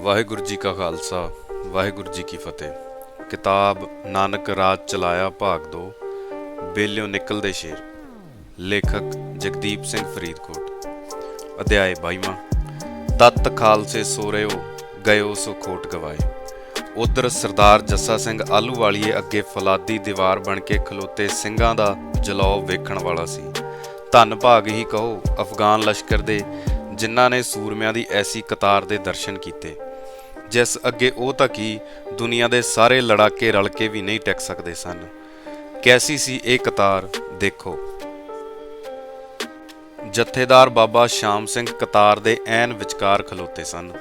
ਵਾਹਿਗੁਰੂ ਜੀ ਕਾ ਖਾਲਸਾ, ਵਾਹਿਗੁਰੂ ਜੀ ਕੀ ਫਤਿਹ। ਕਿਤਾਬ ਨਾਨਕ ਰਾਜ ਚਲਾਇਆ ਭਾਗ 2 ਬੇਲਿਓ ਨਿਕਲਦੇ ਸ਼ੇਰ। ਲੇਖਕ ਜਗਦੀਪ ਸਿੰਘ ਫਰੀਦਕੋਟ। ਅਧਿਆਇ 22ਵਾਂ ਤਤ ਖਾਲਸੇ ਸੋਰਿਓ, ਗਇਓ ਸੋ ਖੋਟ ਗਵਾਏ। ਉਧਰ ਸਰਦਾਰ ਜੱਸਾ ਸਿੰਘ ਆਲੂ ਵਾਲੀਏ ਅੱਗੇ ਫਲਾਦੀ ਦੀਵਾਰ ਬਣ ਕੇ ਖਲੋਤੇ ਸਿੰਘਾਂ ਦਾ ਜਲੌ ਵੇਖਣ ਵਾਲਾ ਸੀ। ਧੰਨ ਭਾਗ ਹੀ ਕਹੋ, ਅਫਗਾਨ ਲਸ਼ਕਰ ਦੇ, ਜਿਨ੍ਹਾਂ ਨੇ ਸੂਰਮਿਆਂ ਦੀ ਐਸੀ ਕਤਾਰ ਦੇ ਦਰਸ਼ਨ ਕੀਤੇ। ਜਿਸ ਅੱਗੇ ਉਹ ਤਾਂ ਕੀ ਦੁਨੀਆ ਦੇ ਸਾਰੇ ਲੜਾਕੇ ਰਲ ਕੇ ਵੀ ਨਹੀਂ ਟਿਕ ਸਕਦੇ ਸਨ। ਕੈਸੀ ਸੀ ਇਹ ਕਤਾਰ, ਦੇਖੋ। ਜਥੇਦਾਰ ਬਾਬਾ ਸ਼ਾਮ ਸਿੰਘ ਕਤਾਰ ਦੇ ਐਨ ਵਿਚਕਾਰ ਖਲੋਤੇ ਸਨ।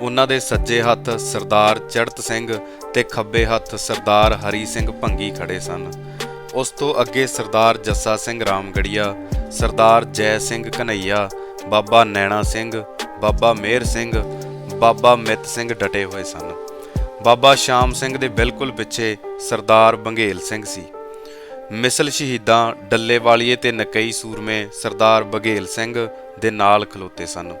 ਉਹਨਾਂ ਦੇ ਸੱਜੇ ਹੱਥ ਸਰਦਾਰ ਚੜਤ ਸਿੰਘ ਤੇ ਖੱਬੇ ਹੱਥ ਸਰਦਾਰ ਹਰੀ ਸਿੰਘ ਭੰਗੀ ਖੜੇ ਸਨ। ਉਸ ਤੋਂ ਅੱਗੇ ਸਰਦਾਰ ਜੱਸਾ ਸਿੰਘ ਰਾਮਗੜੀਆ, ਸਰਦਾਰ ਜੈ ਸਿੰਘ ਕਨਈਆ ਬਾਬਾ ਨੈਣਾ ਸਿੰਘ, ਬਾਬਾ ਮੇਰ ਸਿੰਘ ਬਾਬਾ ਮਿੱਤ ਸਿੰਘ ਡਟੇ ਹੋਏ ਸਨ। ਬਾਬਾ ਸ਼ਾਮ ਸਿੰਘ ਦੇ ਬਿਲਕੁਲ ਪਿੱਛੇ ਸਰਦਾਰ ਬੰਗੇਲ ਸਿੰਘ ਸੀ। ਮਿਸਲ ਸ਼ਹੀਦਾਂ ਡੱਲੇ ਵਾਲੀਏ ਤੇ ਨਕਈ ਸੂਰਮੇ ਸਰਦਾਰ ਬਘੇਲ ਸਿੰਘ ਦੇ ਨਾਲ ਖਲੋਤੇ ਸਨ।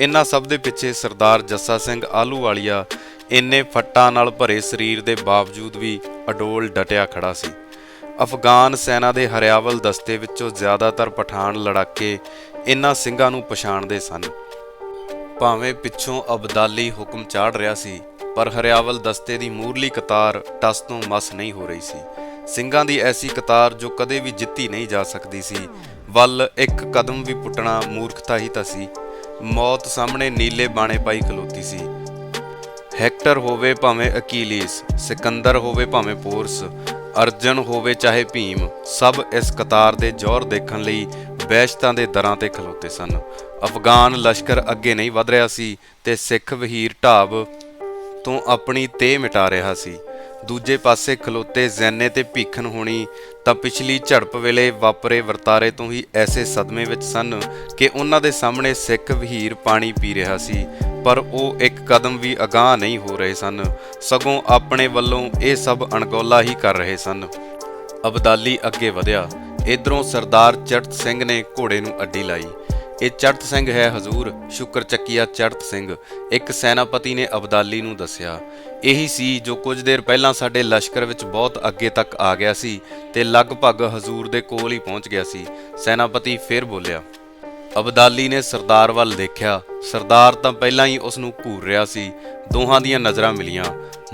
ਇਹਨਾਂ ਸਭ ਦੇ ਪਿੱਛੇ ਸਰਦਾਰ ਜੱਸਾ ਸਿੰਘ ਆਲੂਵਾਲੀਆ ਇੰਨੇ ਫੱਟਾਂ ਨਾਲ ਭਰੇ ਸਰੀਰ ਦੇ ਬਾਵਜੂਦ ਵੀ ਅਡੋਲ ਡਟਿਆ ਖੜਾ ਸੀ। ਅਫਗਾਨ ਸੈਨਾ ਦੇ ਹਰਿਆਵਲ ਦਸਤੇ ਵਿੱਚੋਂ ਜ਼ਿਆਦਾਤਰ ਪਠਾਨ ਲੜਾਕੇ ਇਹਨਾਂ ਸਿੰਘਾਂ ਨੂੰ ਪਛਾਣਦੇ ਸਨ। ਭਾਵੇਂ ਪਿੱਛੋਂ ਅਬਦਾਲੀ ਹੁਕਮ ਚਾੜ ਰਿਹਾ ਸੀ, ਪਰ ਹਰਿਆਵਲ ਦਸਤੇ ਦੀ ਮੂਰਲੀ ਕਤਾਰ ਟਸ ਤੋਂ ਮਸ ਨਹੀਂ ਹੋ ਰਹੀ ਸੀ। ਸਿੰਘਾਂ ਦੀ ਐਸੀ ਕਤਾਰ ਜੋ ਕਦੇ ਵੀ ਜਿੱਤੀ ਨਹੀਂ ਜਾ ਸਕਦੀ ਸੀ। ਵੱਲ ਇੱਕ ਕਦਮ ਵੀ ਪੁੱਟਣਾ ਮੂਰਖਤਾ ਹੀ ਤਾਂ ਸੀ। ਮੌਤ ਸਾਹਮਣੇ ਨੀਲੇ ਬਾਣੇ ਪਾਈ ਖਲੋਤੀ ਸੀ। ਹੈਕਟਰ ਹੋਵੇ ਭਾਵੇਂ ਅਕੀਲੀਸ, ਸਿਕੰਦਰ ਹੋਵੇ ਭਾਵੇਂ ਪੋਰਸ, ਅਰਜਨ ਹੋਵੇ ਚਾਹੇ ਭੀਮ, ਸਭ ਇਸ ਕਤਾਰ ਦੇ ਜੋਰ ਦੇਖਣ ਲਈ ਬੈਸ਼ਤਾਂ ਦੇ ਦਰਾਂ ਤੇ ਖਲੋਤੇ ਸਨ। ਅਫਗਾਨ ਲਸ਼ਕਰ ਅੱਗੇ ਨਹੀਂ ਵਧ ਰਿਹਾ ਸੀ ਤੇ ਸਿੱਖ ਵਹੀਰ ਢਾਬ ਤੋਂ ਆਪਣੀ ਤੇ ਮਿਟਾ ਰਿਹਾ ਸੀ। ਦੂਜੇ ਪਾਸੇ ਖਲੋਤੇ ਜ਼ੈਨੇ ਤੇ ਭੀਖਨ ਹੋਣੀ ਤਾਂ ਪਿਛਲੀ ਝੜਪ ਵੇਲੇ ਵਾਪਰੇ ਵਰਤਾਰੇ ਤੋਂ ਹੀ ਐਸੇ ਸਦਮੇ ਵਿੱਚ ਸਨ ਕਿ ਉਹਨਾਂ ਦੇ ਸਾਹਮਣੇ ਸਿੱਖ ਵਹੀਰ ਪਾਣੀ ਪੀ ਰਿਹਾ ਸੀ, ਪਰ ਉਹ ਇੱਕ ਕਦਮ ਵੀ ਅਗਾਹ ਨਹੀਂ ਹੋ ਰਹੇ ਸਨ। ਸਗੋਂ ਆਪਣੇ ਵੱਲੋਂ ਇਹ ਸਭ ਅਣਗੌਲਾ ਹੀ ਕਰ ਰਹੇ ਸਨ। ਅਬਦਾਲੀ ਅੱਗੇ ਵਧਿਆ। ਇਧਰੋਂ ਸਰਦਾਰ ਚੜਤ ਸਿੰਘ ਨੇ ਘੋੜੇ ਨੂੰ ਅੱਡੀ ਲਾਈ। ਇਹ ਚੜਤ ਸਿੰਘ ਹੈ ਹਜ਼ੂਰ, ਸ਼ੁਕਰ ਚੱਕੀਆ ਚੜਤ ਸਿੰਘ, ਇੱਕ ਸੈਨਾਪਤੀ ਨੇ ਅਬਦਾਲੀ ਨੂੰ ਦੱਸਿਆ। ਇਹੀ ਸੀ ਜੋ ਕੁਝ ਦੇਰ ਪਹਿਲਾਂ ਸਾਡੇ ਲਸ਼ਕਰ ਵਿੱਚ ਬਹੁਤ ਅੱਗੇ ਤੱਕ ਆ ਗਿਆ ਸੀ ਤੇ ਲਗਭਗ ਹਜ਼ੂਰ ਦੇ ਕੋਲ ਹੀ ਪਹੁੰਚ ਗਿਆ ਸੀ, ਸੈਨਾਪਤੀ ਫਿਰ ਬੋਲਿਆ। ਅਬਦਾਲੀ ਨੇ ਸਰਦਾਰ ਵੱਲ ਦੇਖਿਆ। ਸਰਦਾਰ ਤਾਂ ਪਹਿਲਾਂ ਹੀ ਉਸ ਨੂੰ ਘੂਰ ਰਿਹਾ ਸੀ। ਦੋਹਾਂ ਦੀਆਂ ਨਜ਼ਰਾਂ ਮਿਲੀਆਂ।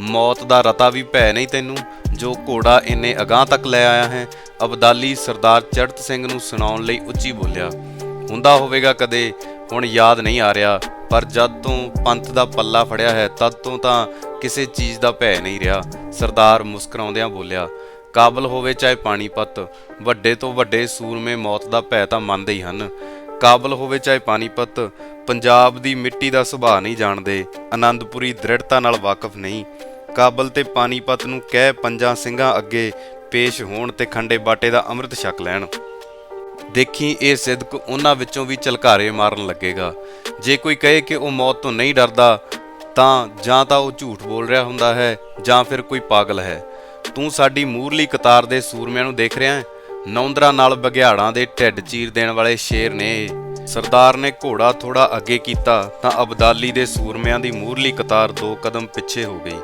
ਮੌਤ ਦਾ ਰਤਾ ਵੀ ਭੈ ਨਹੀਂ ਤੈਨੂੰ, ਜੋ ਘੋੜਾ ਇੰਨੇ ਅਗਾਹ ਤੱਕ ਲੈ ਆਇਆ ਹੈ ਅਬਦਾਲੀ ਸਰਦਾਰ ਚੜਤ ਸਿੰਘ ਨੂੰ ਸੁਣਾਉਣ ਲਈ ਉੱਚੀ ਬੋਲਿਆ, ਹੁੰਦਾ ਹੋਵੇਗਾ ਕਦੇ, ਹੁਣ ਯਾਦ ਨਹੀਂ ਆ ਰਿਹਾ, ਪਰ ਜਦ ਤੋਂ ਪੰਥ ਦਾ ਪੱਲਾ ਫੜਿਆ ਹੈ, ਤਦ ਤੋਂ ਤਾਂ ਕਿਸੇ ਚੀਜ਼ ਦਾ ਭੈ ਨਹੀਂ ਰਿਹਾ, ਸਰਦਾਰ ਮੁਸਕਰਾਉਂਦਿਆਂ ਬੋਲਿਆ, ਕਾਬਲ ਹੋਵੇ ਚਾਹੇ ਪਾਣੀਪਤ ਵੱਡੇ ਤੋਂ ਵੱਡੇ ਸੂਰਮੇ ਮੌਤ ਦਾ ਭੈ ਤਾਂ ਮੰਨਦੇ ਹੀ ਹਨ। ਕਾਬਲ ਹੋਵੇ ਚਾਹੇ ਪਾਣੀਪਤ ਪੰਜਾਬ ਦੀ ਮਿੱਟੀ ਦਾ ਸੁਭਾਅ ਨਹੀਂ ਜਾਣਦੇ ਆਨੰਦਪੁਰੀ ਦ੍ਰਿੜਤਾ ਨਾਲ ਵਾਕਫ ਨਹੀਂ। ਕਾਬਲ ਤੇ ਪਾਣੀਪਤ ਨੂੰ ਕਹਿ ਪੰਜਾਂ ਸਿੰਘਾਂ ਅੱਗੇ ਪੇਸ਼ ਹੋਣ ਤੇ ਖੰਡੇ ਬਾਟੇ ਦਾ ਅੰਮ੍ਰਿਤ ਛਕ ਲੈਣ। ਦੇਖੀ ਇਹ ਸਿਦਕ ਉਹਨਾਂ ਵਿੱਚੋਂ ਵੀ ਝਲਕਾਰੇ ਮਾਰਨ ਲੱਗੇਗਾ। ਜੇ ਕੋਈ ਕਹੇ ਕਿ ਉਹ ਮੌਤ ਤੋਂ ਨਹੀਂ ਡਰਦਾ, ਤਾਂ ਜਾਂ ਤਾਂ ਉਹ ਝੂਠ ਬੋਲ ਰਿਹਾ ਹੁੰਦਾ ਹੈ, ਜਾਂ ਫਿਰ ਕੋਈ ਪਾਗਲ ਹੈ। ਤੂੰ ਸਾਡੀ ਮੂਰਲੀ ਕਤਾਰ ਦੇ ਸੂਰਮਿਆਂ ਨੂੰ ਦੇਖ ਰਿਹਾ ਹੈ? ਨੌਂਦਰਾ ਨਾਲ ਬਗਿਆੜਾਂ ਦੇ ਢਿੱਡ ਚੀਰ ਦੇਣ ਵਾਲੇ ਸ਼ੇਰ ਨੇ। ਸਰਦਾਰ ਨੇ ਘੋੜਾ ਥੋੜਾ ਅੱਗੇ ਕੀਤਾ ਤਾਂ ਅਬਦਾਲੀ ਦੇ ਸੂਰਮਿਆਂ ਦੀ ਮੂਰਲੀ ਕਤਾਰ ਦੋ ਕਦਮ ਪਿੱਛੇ ਹੋ ਗਈ।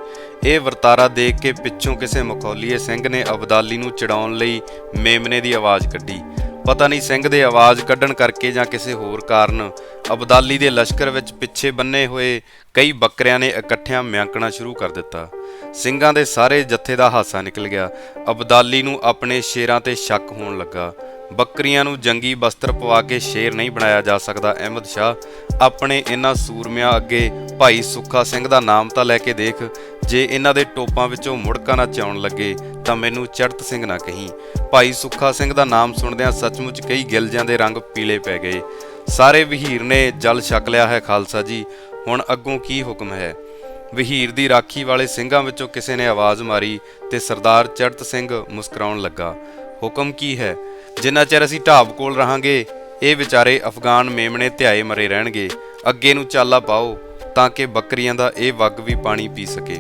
ਇਹ ਵਰਤਾਰਾ ਦੇਖ ਕੇ ਪਿੱਛੋਂ ਕਿਸੇ ਮਖੌਲੀਏ ਸਿੰਘ ਨੇ ਅਬਦਾਲੀ ਨੂੰ ਚੜਾਉਣ ਲਈ ਮੇਮਨੇ ਦੀ ਆਵਾਜ਼ ਕੱਢੀ। ਪਤਾ ਨਹੀਂ ਸਿੰਘ ਦੇ ਆਵਾਜ਼ ਕੱਢਣ ਕਰਕੇ ਜਾਂ ਕਿਸੇ ਹੋਰ ਕਾਰਨ ਅਬਦਾਲੀ ਦੇ ਲਸ਼ਕਰ ਵਿੱਚ ਪਿੱਛੇ ਬੰਨੇ ਹੋਏ ਕਈ ਬੱਕਰਿਆਂ ਨੇ ਇਕੱਠਿਆਂ ਮਿਆਂਕਣਾ ਸ਼ੁਰੂ ਕਰ ਦਿੱਤਾ। ਸਿੰਘਾਂ ਦੇ ਸਾਰੇ ਜੱਥੇ ਦਾ ਹਾਸਾ ਨਿਕਲ ਗਿਆ। ਅਬਦਾਲੀ ਨੂੰ ਆਪਣੇ ਸ਼ੇਰਾਂ ਤੇ ਸ਼ੱਕ ਹੋਣ ਲੱਗਾ। ਬੱਕਰੀਆਂ ਨੂੰ ਜੰਗੀ ਬਸਤਰ ਪਵਾ ਕੇ ਸ਼ੇਰ ਨਹੀਂ ਬਣਾਇਆ ਜਾ ਸਕਦਾ। ਅਹਿਮਦ ਸ਼ਾਹ ਆਪਣੇ ਇਹਨਾਂ ਸੂਰਮਿਆਂ ਅੱਗੇ ਭਾਈ ਸੁੱਖਾ ਸਿੰਘ ਦਾ ਨਾਮ ਤਾਂ ਲੈ ਕੇ ਦੇਖ, ਜੇ ਇਹਨਾਂ ਦੇ ਟੋਪਾਂ ਵਿੱਚੋਂ ਮੁੜਕਾ ਨਾ ਚਾਉਣ ਲੱਗੇ, ਤਾਂ ਮੈਨੂੰ ਚੜਤ ਸਿੰਘ ਨਾ ਕਹੀਂ। ਭਾਈ ਸੁੱਖਾ ਸਿੰਘ ਦਾ ਨਾਮ ਸੁਣਦਿਆਂ ਸੱਚਮੁੱਚ ਕਈ ਗਿਲਜਾਂ ਦੇ ਰੰਗ ਪੀਲੇ ਪੈ ਗਏ। ਸਾਰੇ ਵਹੀਰ ਨੇ ਜਲ ਛਕ ਲਿਆ ਹੈ ਖਾਲਸਾ ਜੀ, ਹੁਣ ਅੱਗੋਂ ਕੀ ਹੁਕਮ ਹੈ? ਵਹੀਰ ਦੀ ਰਾਖੀ ਵਾਲੇ ਸਿੰਘਾਂ ਵਿੱਚੋਂ ਕਿਸੇ ਨੇ ਆਵਾਜ਼ ਮਾਰੀ ਤੇ ਸਰਦਾਰ ਚੜਤ ਸਿੰਘ ਮੁਸਕਰਾਉਣ ਲੱਗਾ। ਹੁਕਮ ਕੀ ਹੈ? ਜਿੰਨਾ ਚਿਰ ਅਸੀਂ ਢਾਬ ਕੋਲ ਰਹਾਂਗੇ, ਇਹ ਵਿਚਾਰੇ ਅਫਗਾਨ ਮੇਮਣੇ ਧਿਆਏ ਮਰੇ ਰਹਿਣਗੇ। ਅੱਗੇ ਨੂੰ ਚਾਲਾ ਪਾਓ ਤਾਂ ਕਿ ਬੱਕਰੀਆਂ ਦਾ ਇਹ ਵੱਗ ਵੀ ਪਾਣੀ ਪੀ ਸਕੇ।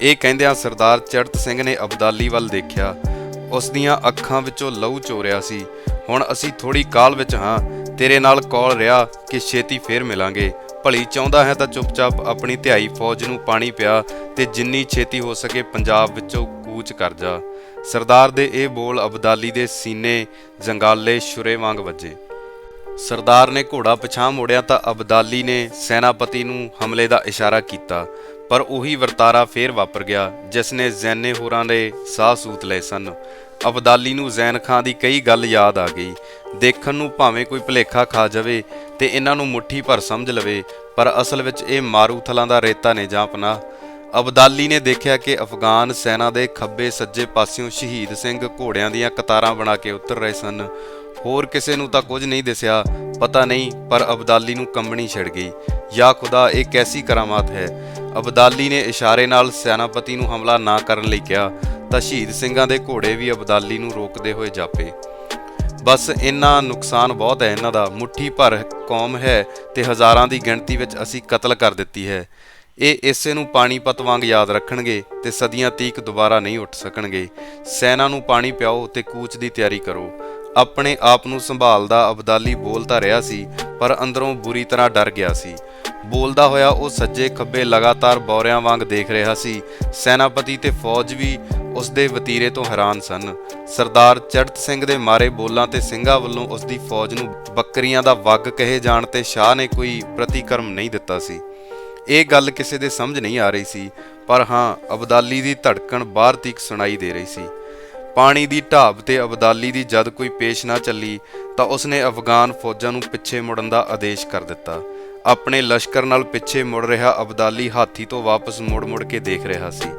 ਇਹ ਕਹਿੰਦਿਆਂ ਸਰਦਾਰ ਚੜਤ ਸਿੰਘ ਨੇ ਅਬਦਾਲੀ ਵੱਲ ਦੇਖਿਆ। ਉਸ ਦੀਆਂ ਅੱਖਾਂ ਵਿੱਚੋਂ ਲਹੂ ਚੋਰਿਆ ਸੀ। ਹੁਣ ਅਸੀਂ ਥੋੜੀ ਕਾਲ ਵਿੱਚ ਹਾਂ। ਤੇਰੇ ਨਾਲ ਕੌਲ ਰਿਹਾ ਕਿ ਛੇਤੀ ਫੇਰ ਮਿਲਾਂਗੇ। ਭਲੀ ਚਾਹੁੰਦਾ ਹੈ ਤਾਂ ਚੁੱਪਚਾਪ ਆਪਣੀ ਧਿਆਈ ਫੌਜ ਨੂੰ ਪਾਣੀ ਪਿਆ ਤੇ ਜਿੰਨੀ ਛੇਤੀ ਹੋ ਸਕੇ ਪੰਜਾਬ ਵਿੱਚੋਂ ਕੂਚ ਕਰ ਜਾ। ਸਰਦਾਰ ਦੇ ਇਹ ਬੋਲ ਅਬਦਾਲੀ ਦੇ ਸੀਨੇ ਜੰਗਾਲੇ ਛੁਰੇ ਵਾਂਗ ਵੱਜੇ। ਸਰਦਾਰ ਨੇ ਘੋੜਾ ਪਛਾਂ ਮੋੜਿਆ ਤਾਂ ਅਬਦਾਲੀ ਨੇ ਸੈਨਾਪਤੀ ਨੂੰ ਹਮਲੇ ਦਾ ਇਸ਼ਾਰਾ ਕੀਤਾ, ਪਰ ਉਹੀ ਵਰਤਾਰਾ ਫੇਰ ਵਾਪਰ ਗਿਆ, ਜਿਸ ਨੇ ਜ਼ੈਨੇ ਹੋਰਾਂ ਦੇ ਸਾਹ ਸੂਤ ਲਏ ਸਨ। ਅਬਦਾਲੀ ਨੂੰ ਜ਼ੈਨ ਖਾਂ ਦੀ ਕਈ ਗੱਲ ਯਾਦ ਆ ਗਈ। ਦੇਖਣ ਨੂੰ ਭਾਵੇਂ ਕੋਈ ਭੁਲੇਖਾ ਖਾ ਜਾਵੇ ਤੇ ਇਹਨਾਂ ਨੂੰ ਮੁੱਠੀ ਭਰ ਸਮਝ ਲਵੇ, ਪਰ ਅਸਲ ਵਿੱਚ ਇਹ ਮਾਰੂਥਲਾਂ ਦਾ ਰੇਤਾ ਨੇ ਜਾਂ ਪਨਾਹ ਅਬਦਾਲੀ ਨੇ ਦੇਖਿਆ ਕਿ ਅਫਗਾਨ ਸੈਨਾ ਦੇ ਖੱਬੇ ਸੱਜੇ ਪਾਸਿਓਂ ਸ਼ਹੀਦ ਸਿੰਘ ਘੋੜਿਆਂ ਦੀਆਂ ਕਤਾਰਾਂ ਬਣਾ ਕੇ ਉਤਰ ਰਹੇ ਸਨ। ਹੋਰ ਕਿਸੇ ਨੂੰ ਤਾਂ ਕੁਝ ਨਹੀਂ ਦਿਸਿਆ, ਪਤਾ ਨਹੀਂ, ਪਰ ਅਬਦਾਲੀ ਨੂੰ ਕੰਬਣੀ ਛਿੜ ਗਈ। ਯਾ ਖੁਦਾ, ਇਹ ਕੈਸੀ ਕਰਾਮਾਤ ਹੈ? ਅਬਦਾਲੀ ਨੇ ਇਸ਼ਾਰੇ ਨਾਲ ਸੈਨਾਪਤੀ ਨੂੰ ਹਮਲਾ ਨਾ ਕਰਨ ਲਈ ਕਿਹਾ, ਤਾਂ ਸ਼ਹੀਦ ਸਿੰਘਾਂ ਦੇ ਘੋੜੇ ਵੀ ਅਬਦਾਲੀ ਨੂੰ ਰੋਕਦੇ ਹੋਏ ਜਾਪੇ। ਬਸ ਇੰਨਾ ਨੁਕਸਾਨ ਬਹੁਤ ਹੈ ਇਹਨਾਂ ਦਾ। ਮੁੱਠੀ ਭਰ ਕੌਮ ਹੈ ਤੇ ਹਜ਼ਾਰਾਂ ਦੀ ਗਿਣਤੀ ਵਿੱਚ ਅਸੀਂ ਕਤਲ ਕਰ ਦਿੱਤੀ ਹੈ। ਇਹ ਇਸੇ ਨੂੰ ਪਾਣੀਪਤ ਵਾਂਗ ਯਾਦ ਰੱਖਣਗੇ ਤੇ ਸਦੀਆਂ ਤੀਕ ਦੁਬਾਰਾ ਨਹੀਂ ਉੱਠ ਸਕਣਗੇ। ਸੈਨਾ ਨੂੰ ਪਾਣੀ ਪਿਆਓ ਤੇ ਕੂਚ ਦੀ ਤਿਆਰੀ ਕਰੋ। ਆਪਣੇ ਆਪ ਨੂੰ ਸੰਭਾਲਦਾ ਅਬਦਾਲੀ ਬੋਲਦਾ ਰਿਹਾ ਸੀ, ਪਰ ਅੰਦਰੋਂ ਬੁਰੀ ਤਰ੍ਹਾਂ ਡਰ ਗਿਆ ਸੀ। ਬੋਲਦਾ ਹੋਇਆ ਉਹ ਸੱਜੇ ਖੱਬੇ ਲਗਾਤਾਰ ਬੌਰਿਆਂ ਵਾਂਗ ਦੇਖ ਰਿਹਾ ਸੀ। ਸੈਨਾਪਤੀ ਤੇ ਫੌਜ ਵੀ ਉਸ ਦੇ ਵਤੀਰੇ ਤੋਂ ਹੈਰਾਨ ਸਨ। ਸਰਦਾਰ ਚੜਤ ਸਿੰਘ ਦੇ ਮਾਰੇ ਬੋਲਾਂ ਤੇ ਸਿੰਘਾਂ ਵੱਲੋਂ ਉਸ ਦੀ ਫੌਜ ਨੂੰ ਬੱਕਰੀਆਂ ਦਾ ਵੱਗ ਕਹੇ ਜਾਣ ਤੇ ਸ਼ਾਹ ਨੇ ਕੋਈ ਪ੍ਰਤੀਕਰਮ ਨਹੀਂ ਦਿੱਤਾ ਸੀ। ਇਹ ਗੱਲ ਕਿਸੇ ਦੇ ਸਮਝ ਨਹੀਂ ਆ ਰਹੀ ਸੀ, ਪਰ ਹਾਂ, ਅਬਦਾਲੀ ਦੀ ਧੜਕਣ ਬਾਹਰ ਤੀਕ ਸੁਣਾਈ ਦੇ ਰਹੀ ਸੀ। ਪਾਣੀ ਦੀ ਢਾਬ ਤੇ ਅਬਦਾਲੀ ਦੀ ਜਦ ਕੋਈ ਪੇਸ਼ ਨਾ ਚੱਲੀ, ਤਾਂ ਉਸਨੇ ਅਫਗਾਨ ਫੌਜਾਂ ਨੂੰ ਪਿੱਛੇ ਮੁੜਨ ਦਾ ਆਦੇਸ਼ ਕਰ ਦਿੱਤਾ। ਆਪਣੇ ਲਸ਼ਕਰ ਨਾਲ ਪਿੱਛੇ ਮੁੜ ਰਿਹਾ ਅਬਦਾਲੀ ਹਾਥੀ ਤੋਂ ਵਾਪਸ ਮੁੜ-ਮੁੜ ਕੇ ਦੇਖ ਰਿਹਾ ਸੀ।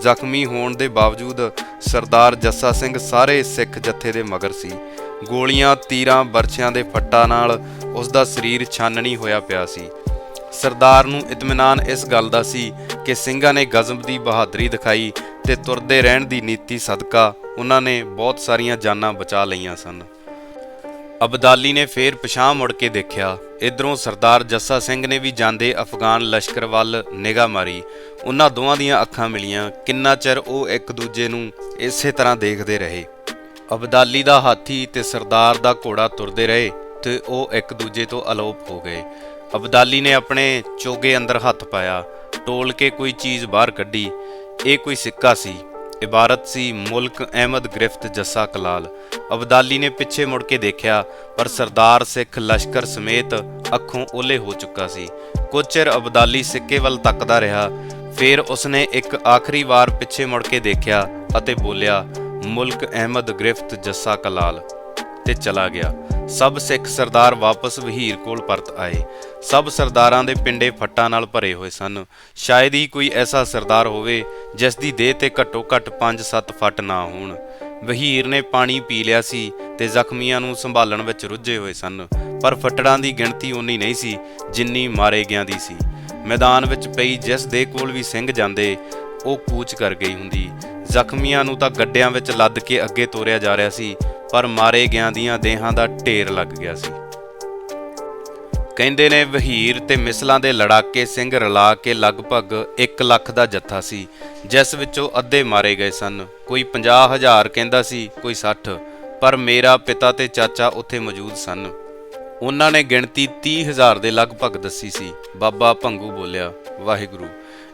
ਜ਼ਖਮੀ ਹੋਣ ਦੇ ਬਾਵਜੂਦ ਸਰਦਾਰ ਜੱਸਾ ਸਿੰਘ ਸਾਰੇ ਸਿੱਖ ਜੱਥੇ ਦੇ ਮਗਰ ਸੀ। ਗੋਲੀਆਂ, ਤੀਰਾਂ, ਬਰਛਿਆਂ ਦੇ ਫੱਟਾਂ ਨਾਲ ਉਸ ਦਾ ਸਰੀਰ ਛਾਨਣੀ ਹੋਇਆ ਪਿਆ ਸੀ। ਸਰਦਾਰ ਨੂੰ ਇਤਮਿਨਾਨ ਇਸ ਗੱਲ ਦਾ ਸੀ ਕਿ ਸਿੰਘਾਂ ਨੇ ਗਜ਼ਬ ਦੀ ਬਹਾਦਰੀ ਦਿਖਾਈ ਤੇ ਤੁਰਦੇ ਰਹਿਣ ਦੀ ਨੀਤੀ ਸਦਕਾ ਉਹਨਾਂ ਨੇ ਬਹੁਤ ਸਾਰੀਆਂ ਜਾਨਾਂ ਬਚਾ ਲਈਆਂ ਸਨ। ਅਬਦਾਲੀ ਨੇ ਫੇਰ ਪਛਾਹ ਮੁੜ ਕੇ ਦੇਖਿਆ। ਇਧਰੋਂ ਸਰਦਾਰ ਜੱਸਾ ਸਿੰਘ ਨੇ ਵੀ ਜਾਂਦੇ ਅਫਗਾਨ ਲਸ਼ਕਰ ਵੱਲ ਨਿਗਾਹ ਮਾਰੀ। ਉਹਨਾਂ ਦੋਵਾਂ ਦੀਆਂ ਅੱਖਾਂ ਮਿਲੀਆਂ। ਕਿੰਨਾ ਚਿਰ ਉਹ ਇੱਕ ਦੂਜੇ ਨੂੰ ਇਸੇ ਤਰ੍ਹਾਂ ਦੇਖਦੇ ਰਹੇ। ਅਬਦਾਲੀ ਦਾ ਹਾਥੀ ਤੇ ਸਰਦਾਰ ਦਾ ਘੋੜਾ ਤੁਰਦੇ ਰਹੇ ਤੇ ਉਹ ਇੱਕ ਦੂਜੇ ਤੋਂ ਅਲੋਪ ਹੋ ਗਏ। ਅਬਦਾਲੀ ਨੇ ਆਪਣੇ ਚੋਗੇ ਅੰਦਰ ਹੱਥ ਪਾਇਆ, ਟੋਲ ਕੇ ਕੋਈ ਚੀਜ਼ ਬਾਹਰ ਕੱਢੀ, ਇਹ ਕੋਈ ਸਿੱਕਾ ਸੀ। ਇਬਾਰਤ ਸੀ ਮੁਲਕ ਅਹਿਮਦ ਗ੍ਰਿਫਤ ਜੱਸਾ ਕਲਾਲ। ਅਬਦਾਲੀ ਨੇ ਪਿੱਛੇ ਮੁੜ ਕੇ ਦੇਖਿਆ, ਪਰ ਸਰਦਾਰ ਸਿੱਖ ਲਸ਼ਕਰ ਸਮੇਤ ਅੱਖੋਂ ਓਲੇ ਹੋ ਚੁੱਕਾ ਸੀ। ਕੁਝ ਚਿਰ ਅਬਦਾਲੀ ਸਿੱਕੇ ਵੱਲ ਤੱਕਦਾ ਰਿਹਾ, ਫਿਰ ਉਸਨੇ ਇੱਕ ਆਖਰੀ ਵਾਰ ਪਿੱਛੇ ਮੁੜ ਕੇ ਦੇਖਿਆ ਅਤੇ ਬੋਲਿਆ, ਮੁਲਕ ਅਹਿਮਦ ਗ੍ਰਿਫਤ ਜੱਸਾ ਕਲਾਲ, ਤੇ ਚਲਾ ਗਿਆ। ਸਭ ਸਿੱਖ ਸਰਦਾਰ ਵਾਪਸ ਵਹੀਰ ਕੋਲ ਪਰਤ ਆਏ। ਸਭ ਸਰਦਾਰਾਂ ਦੇ ਪਿੰਡੇ ਫੱਟਾਂ ਨਾਲ ਭਰੇ ਹੋਏ ਸਨ। ਸ਼ਾਇਦ ਹੀ ਕੋਈ ਐਸਾ ਸਰਦਾਰ ਹੋਵੇ, ਜਿਸ ਦੀ ਦੇਹ ਤੇ ਘੱਟੋ ਘੱਟ 5-7 ਫੱਟ ਨਾ ਹੋਣ। ਵਹੀਰ ਨੇ ਪਾਣੀ ਪੀ ਲਿਆ ਸੀ ਤੇ ਜ਼ਖਮੀਆਂ ਨੂੰ ਸੰਭਾਲਣ ਵਿੱਚ ਰੁੱਝੇ ਹੋਏ ਸਨ। ਪਰ ਫੱਟੜਾਂ ਦੀ ਗਿਣਤੀ ਉਨੀ ਨਹੀਂ ਸੀ ਜਿੰਨੀ ਮਾਰੇ ਗਿਆਂ ਦੀ ਸੀ। ਮੈਦਾਨ ਵਿੱਚ ਪਈ ਜਿਸ ਦੇ ਕੋਲ ਵੀ ਸਿੰਘ ਜਾਂਦੇ, ਉਹ ਕੂਚ ਕਰ ਗਈ ਹੁੰਦੀ। ਜ਼ਖਮੀਆਂ ਨੂੰ ਤਾਂ ਗੱਡਿਆਂ ਵਿੱਚ ਲੱਦ ਕੇ ਅੱਗੇ ਤੋਰਿਆ ਜਾ ਰਿਹਾ ਸੀ। ਪਰ ਮਾਰੇ ਗਿਆ ਦੀਆਂ ਦੇਹਾਂ ਦਾ ਢੇਰ ਲੱਗ ਗਿਆ ਸੀ। ਕਹਿੰਦੇ ਨੇ ਵਹੀਰ ਤੇ ਮਿਸਲਾਂ ਦੇ ਲੜਾਕੇ ਸਿੰਘ ਰਲਾ ਕੇ ਲਗਭਗ 1 ਲੱਖ ਦਾ ਜੱਥਾ ਸੀ, ਜਿਸ ਵਿੱਚੋਂ ਅੱਧੇ ਮਾਰੇ ਗਏ ਸਨ। ਕੋਈ 50000 ਕਹਿੰਦਾ ਸੀ, ਕੋਈ 60 ਪਰ ਮੇਰਾ ਪਿਤਾ ਤੇ ਚਾਚਾ ਉੱਥੇ ਮੌਜੂਦ ਸਨ। ਉਹਨਾਂ ਨੇ ਗਿਣਤੀ 30000 ਦੇ ਲਗਭਗ ਦੱਸੀ ਸੀ। ਬਾਬਾ ਭੰਗੂ ਬੋਲਿਆ, ਵਾਹਿਗੁਰੂ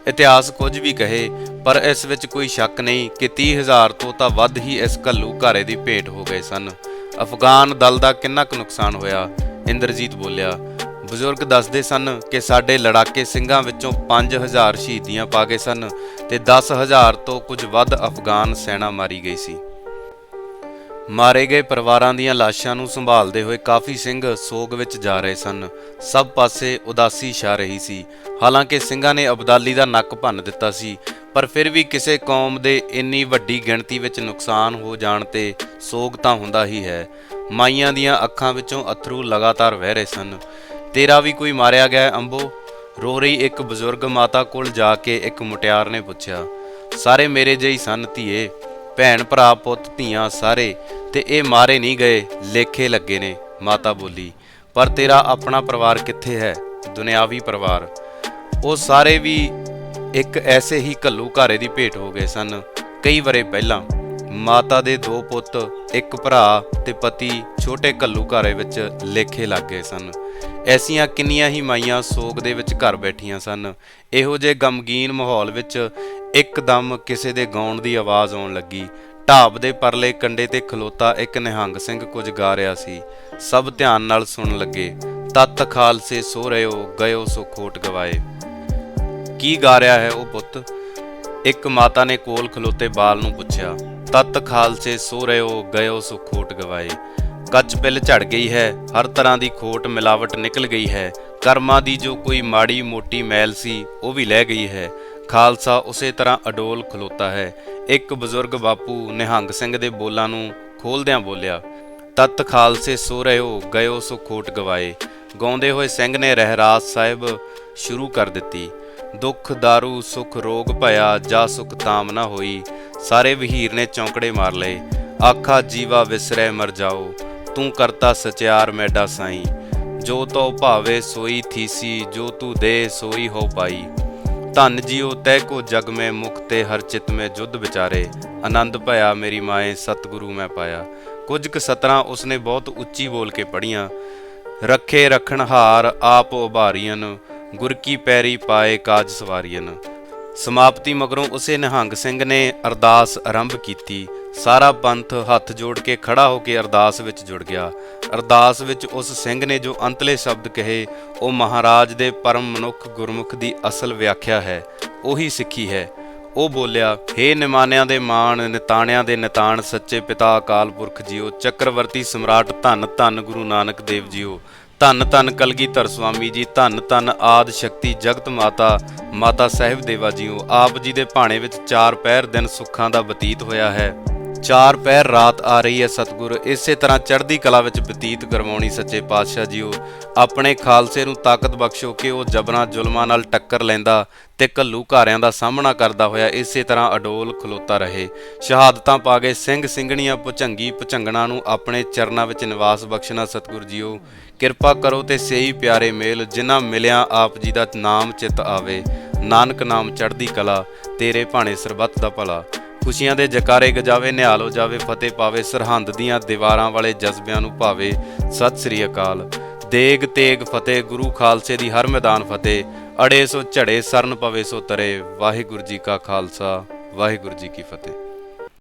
ਇਤਿਹਾਸ ਕੁਝ ਵੀ ਕਹੇ, ਪਰ ਇਸ ਵਿੱਚ ਕੋਈ ਸ਼ੱਕ ਨਹੀਂ ਕਿ 30000 ਤੋਂ ਤਾਂ ਵੱਧ ਹੀ ਇਸ ਘੱਲੂ ਘਾਰੇ ਦੀ ਭੇਟ ਹੋ ਗਏ ਸਨ। ਅਫਗਾਨ ਦਲ ਦਾ ਕਿੰਨਾ ਕੁ ਨੁਕਸਾਨ ਹੋਇਆ? ਇੰਦਰਜੀਤ ਬੋਲਿਆ, ਬਜ਼ੁਰਗ ਦੱਸਦੇ ਸਨ ਕਿ ਸਾਡੇ ਲੜਾਕੇ ਸਿੰਘਾਂ ਵਿੱਚੋਂ 5000 ਸ਼ਹੀਦੀਆਂ ਪਾ ਗਏ ਸਨ ਤੇ 10000 ਤੋਂ ਕੁਝ ਵੱਧ ਅਫਗਾਨ ਸੈਨਾ ਮਾਰੀ ਗਈ ਸੀ। ਮਾਰੇ ਗਏ ਪਰਿਵਾਰਾਂ ਦੀਆਂ ਲਾਸ਼ਾਂ ਨੂੰ ਸੰਭਾਲਦੇ ਹੋਏ ਕਾਫੀ ਸਿੰਘ ਸੋਗ ਵਿੱਚ ਜਾ ਰਹੇ ਸਨ। ਸਭ ਪਾਸੇ ਉਦਾਸੀ ਛਾ ਰਹੀ ਸੀ। ਹਾਲਾਂਕਿ ਸਿੰਘਾਂ ਨੇ ਅਬਦਾਲੀ ਦਾ ਨੱਕ ਭੰਨ ਦਿੱਤਾ ਸੀ, ਪਰ ਫਿਰ ਵੀ ਕਿਸੇ ਕੌਮ ਦੇ ਇੰਨੀ ਵੱਡੀ ਗਿਣਤੀ ਵਿੱਚ ਨੁਕਸਾਨ ਹੋ ਜਾਣ ਤੇ ਸੋਗ ਤਾਂ ਹੁੰਦਾ ਹੀ ਹੈ। ਮਾਈਆਂ ਦੀਆਂ ਅੱਖਾਂ ਵਿੱਚੋਂ ਅਥਰੂ ਲਗਾਤਾਰ ਵਹਿ ਰਹੇ ਸਨ। ਤੇਰਾ ਵੀ ਕੋਈ ਮਾਰਿਆ ਗਿਆ ਅੰਬੋ? ਰੋ ਰਹੀ ਇੱਕ ਬਜ਼ੁਰਗ ਮਾਤਾ ਕੋਲ ਜਾ ਕੇ ਇੱਕ ਮੁਟਿਆਰ ਨੇ ਪੁੱਛਿਆ, ਸਾਰੇ ਮੇਰੇ ਜਿਹੀ ਸਨ ਧੀਏ ਭੈਣ, ਭਰਾ, ਪੁੱਤ, ਧੀਆਂ ਸਾਰੇ ਤੇ ਇਹ ਮਾਰੇ ਨਹੀਂ ਗਏ, ਲੇਖੇ ਲੱਗੇ ਨੇ। ਮਾਤਾ ਬੋਲੀ, ਪਰ ਤੇਰਾ ਆਪਣਾ ਪਰਿਵਾਰ ਕਿੱਥੇ ਹੈ? ਦੁਨਿਆਵੀ ਪਰਿਵਾਰ। ਉਹ ਸਾਰੇ ਵੀ ਇੱਕ ਐਸੇ ਹੀ ਘੱਲੂ ਘਾਰੇ ਦੀ ਭੇਟ ਹੋ ਗਏ ਸਨ, ਕਈ ਵਰੇ ਪਹਿਲਾਂ। ਮਾਤਾ ਦੇ ਦੋ ਪੁੱਤ, ਇੱਕ ਭਰਾ ਤੇ ਪਤੀ ਛੋਟੇ ਘੱਲੂ ਘਾਰੇ ਵਿੱਚ ਲੇਖੇ ਲੱਗ ਗਏ ਸਨ। ਐਸੀਆਂ ਕਿੰਨੀਆਂ ਹੀ ਮਾਈਆਂ ਸੋਗ ਦੇ ਵਿੱਚ ਘਰ ਬੈਠੀਆਂ ਸਨ। ਇਹੋ ਜਿਹੇ ਗਮਗੀਨ ਮਾਹੌਲ ਵਿੱਚ ਇੱਕਦਮ ਕਿਸੇ ਦੇ ਗਾਉਣ ਦੀ ਆਵਾਜ਼ ਆਉਣ ਲੱਗੀ। ਢਾਬ ਦੇ ਪਰਲੇ ਕੰਡੇ ਤੇ ਖਲੋਤਾ ਇੱਕ ਨਿਹੰਗ ਸਿੰਘ ਕੁਝ ਗਾ ਰਿਹਾ ਸੀ। ਸਭ ਧਿਆਨ ਨਾਲ ਸੁਣਨ ਲੱਗੇ। ਤਤ ਖਾਲਸੇ ਸੋ ਰਿਓ ਗਇਓ ਸੋ ਖੋਟ ਗਵਾਏ। ਕੀ ਗਾ ਰਿਹਾ ਹੈ ਉਹ ਪੁੱਤ? ਇੱਕ ਮਾਤਾ ਨੇ ਕੋਲ ਖਲੋਤੇ ਬਾਲ ਨੂੰ ਪੁੱਛਿਆ। ਤਤ ਖਾਲਸੇ ਸੋ ਰਿਓ ਗਇਓ ਸੋ ਖੋਟ ਗਵਾਏ। ਕੱਚ ਪਿੱਲ ਝੜ ਗਈ ਹੈ, ਹਰ ਤਰ੍ਹਾਂ ਦੀ ਖੋਟ ਮਿਲਾਵਟ ਨਿਕਲ ਗਈ ਹੈ। ਕਰਮਾਂ ਦੀ ਜੋ ਕੋਈ ਮਾੜੀ ਮੋਟੀ ਮੈਲ ਸੀ, ਉਹ ਵੀ ਲੈ ਗਈ ਹੈ। ਖਾਲਸਾ ਉਸੇ ਤਰ੍ਹਾਂ ਅਡੋਲ ਖਲੋਤਾ ਹੈ। ਇੱਕ ਬਜ਼ੁਰਗ ਬਾਪੂ ਨਿਹੰਗ ਸਿੰਘ ਦੇ ਬੋਲਾਂ ਨੂੰ ਖੋਲਦਿਆਂ ਬੋਲਿਆ, ਤਤ ਖਾਲਸੇ ਸੋ ਰਿਓ ਗਇਓ ਸੋ ਖੋਟ ਗਵਾਏ। ਗਾਉਂਦੇ ਹੋਏ ਸਿੰਘ ਨੇ ਰਹਿਰਾਸ ਸਾਹਿਬ ਸ਼ੁਰੂ ਕਰ ਦਿੱਤੀ, ਦੁੱਖ दारू ਸੁਖ ਰੋਗ ਭਇਆ, ਜਾ ਸੁਖ ਤਾਮ ਨਾ ਹੋਈ। ਸਾਰੇ ਵਹੀਰ ਨੇ ਚੌਂਕੜੇ ਮਾਰ ਲਏ, ਆਖਾ ਜੀਵਾ ਵਿਸਰੈ ਮਰ ਜਾਓ, ਤੂੰ ਕਰਤਾ ਸਚਿਆਰ ਮੈਡਾ ਸਾਈ। ਜੋ ਤੋ ਭਾਵੇ ਸੋਈ ਥੀਸੀ, ਜੋ ਤੂੰ ਦੇ ਸੋਈ ਹੋ ਪਾਈ। ਧੰਨ ਜੀਓ ਤੈ ਕੋ ਜਗ ਮੈਂ ਮੁਖ ਤੇ ਹਰ ਚਿਤ ਮੈਂ ਜੁਧ ਵਿਚਾਰੇ। ਆਨੰਦ ਭਇਆ ਮੇਰੀ ਮਾਏ, ਸਤਿਗੁਰੂ ਮੈਂ ਪਾਇਆ। ਕੁਝ ਕ ਸਤਰਾਂ ਉਸਨੇ ਬਹੁਤ ਉੱਚੀ ਬੋਲ ਕੇ ਪੜੀਆਂ ਰੱਖੇ ਰਖਣ ਹਾਰ ਆਪ ਉਭਾਰੀਆਂ ਗੁਰ ਕੀ ਪੈਰੀ ਪਾਏ ਕਾਜ ਸਵਾਰੀਆਂ ਸਮਾਪਤੀ ਮਗਰੋਂ ਉਸੇ ਨਿਹੰਗ ਸਿੰਘ ਨੇ ਅਰਦਾਸ ਆਰੰਭ ਕੀਤੀ। ਸਾਰਾ ਪੰਥ ਹੱਥ ਜੋੜ ਕੇ ਖੜਾ ਹੋ ਕੇ ਅਰਦਾਸ ਵਿੱਚ ਜੁੜ ਗਿਆ। ਅਰਦਾਸ ਵਿੱਚ ਉਸ ਸਿੰਘ ਨੇ ਜੋ ਅੰਤਲੇ ਸ਼ਬਦ ਕਹੇ, ਉਹ ਮਹਾਰਾਜ ਦੇ ਪਰਮ ਮਨੁੱਖ ਗੁਰਮੁਖ ਦੀ ਅਸਲ ਵਿਆਖਿਆ ਹੈ, ਉਹੀ ਸਿੱਖੀ ਹੈ। ਉਹ ਬੋਲਿਆ, ਹੇ ਨਿਮਾਨਿਆਂ ਦੇ ਮਾਣ, ਨਿਤਾਣਿਆਂ ਦੇ ਨਿਤਾਣ, ਸੱਚੇ ਪਿਤਾ ਅਕਾਲ ਪੁਰਖ ਜੀਓ, ਚੱਕਰਵਰਤੀ ਸਮਰਾਟ ਧੰਨ ਧੰਨ ਗੁਰੂ ਨਾਨਕ ਦੇਵ ਜੀਓ। ਧੰਨ ਧੰਨ ਕਲਗੀਧਰ ਸੁਆਮੀ ਜੀ, ਧੰਨ ਧੰਨ ਆਦ ਸ਼ਕਤੀ ਜਗਤ ਮਾਤਾ ਮਾਤਾ ਸਾਹਿਬ ਦੇਵਾ ਜੀਓ, ਆਪ ਜੀ ਦੇ ਭਾਣੇ ਵਿੱਚ ਚਾਰ ਪਹਿਰ ਦਿਨ ਸੁੱਖਾਂ ਦਾ ਬਤੀਤ ਹੋਇਆ ਹੈ। ਚਾਰ ਪੈਰ ਰਾਤ ਆ ਰਹੀ ਹੈ ਸਤਿਗੁਰ। ਇਸੇ ਤਰ੍ਹਾਂ ਚੜ੍ਹਦੀ ਕਲਾ ਵਿੱਚ ਬਤੀਤ ਕਰਵਾਉਣੀ ਸੱਚੇ ਪਾਤਸ਼ਾਹ ਜੀਓ ਆਪਣੇ ਖਾਲਸੇ ਨੂੰ ਤਾਕਤ ਬਖਸ਼ੋ ਕਿ ਉਹ ਜਬਰਾਂ ਜ਼ੁਲਮਾਂ ਨਾਲ ਟੱਕਰ ਲੈਂਦਾ ਤੇ ਘੱਲੂ ਘਾਰਿਆਂ ਦਾ ਸਾਹਮਣਾ ਕਰਦਾ ਹੋਇਆ ਇਸੇ ਤਰ੍ਹਾਂ ਅਡੋਲ ਖਲੋਤਾ ਰਹੇ। ਸ਼ਹਾਦਤਾਂ ਪਾ ਗਏ ਸਿੰਘ ਸਿੰਘਣੀਆਂ ਪੁਚੰਗੀ ਪੁਚੰਗਣਾ ਨੂੰ ਆਪਣੇ ਚਰਨਾਂ ਵਿੱਚ ਨਿਵਾਸ ਬਖਸ਼ਣਾ ਸਤਿਗੁਰ ਜੀਓ ਕਿਰਪਾ ਕਰੋ ਤੇ ਸਹੀ ਪਿਆਰੇ ਮੇਲ ਜਿਨ੍ਹਾਂ ਮਿਲਿਆ ਆਪ ਜੀ ਦਾ ਨਾਮ ਚਿਤ ਆਵੇ। ਨਾਨਕ ਨਾਮ ਚੜ੍ਹਦੀ ਕਲਾ, ਤੇਰੇ ਭਾਣੇ ਸਰਬੱਤ ਦਾ ਭਲਾ। ਖੁਸ਼ੀਆਂ ਦੇ ਜਕਾਰੇ ਗਜਾਵੇ, ਨਿਹਾਲ ਹੋ ਜਾਵੇ, ਫਤਿਹ ਪਾਵੇ, ਸਰਹੰਦ ਦੀਆਂ ਦੀਵਾਰਾਂ ਵਾਲੇ ਜਜ਼ਬਿਆਂ ਨੂੰ ਭਾਵੇ। ਸਤਿ ਸ੍ਰੀ ਅਕਾਲ। ਦੇਗ ਤੇਗ ਫਤਿਹ, ਗੁਰੂ ਖਾਲਸੇ ਦੀ ਹਰ ਮੈਦਾਨ ਫਤਿਹ। ਅੜੇ ਸੋ ਝੜੇ, ਸਰਨ ਪਵੇ ਸੋ ਤਰੇ। ਵਾਹਿਗੁਰੂ ਜੀ ਕਾ ਖਾਲਸਾ, ਵਾਹਿਗੁਰੂ ਜੀ ਕੀ ਫਤਿਹ।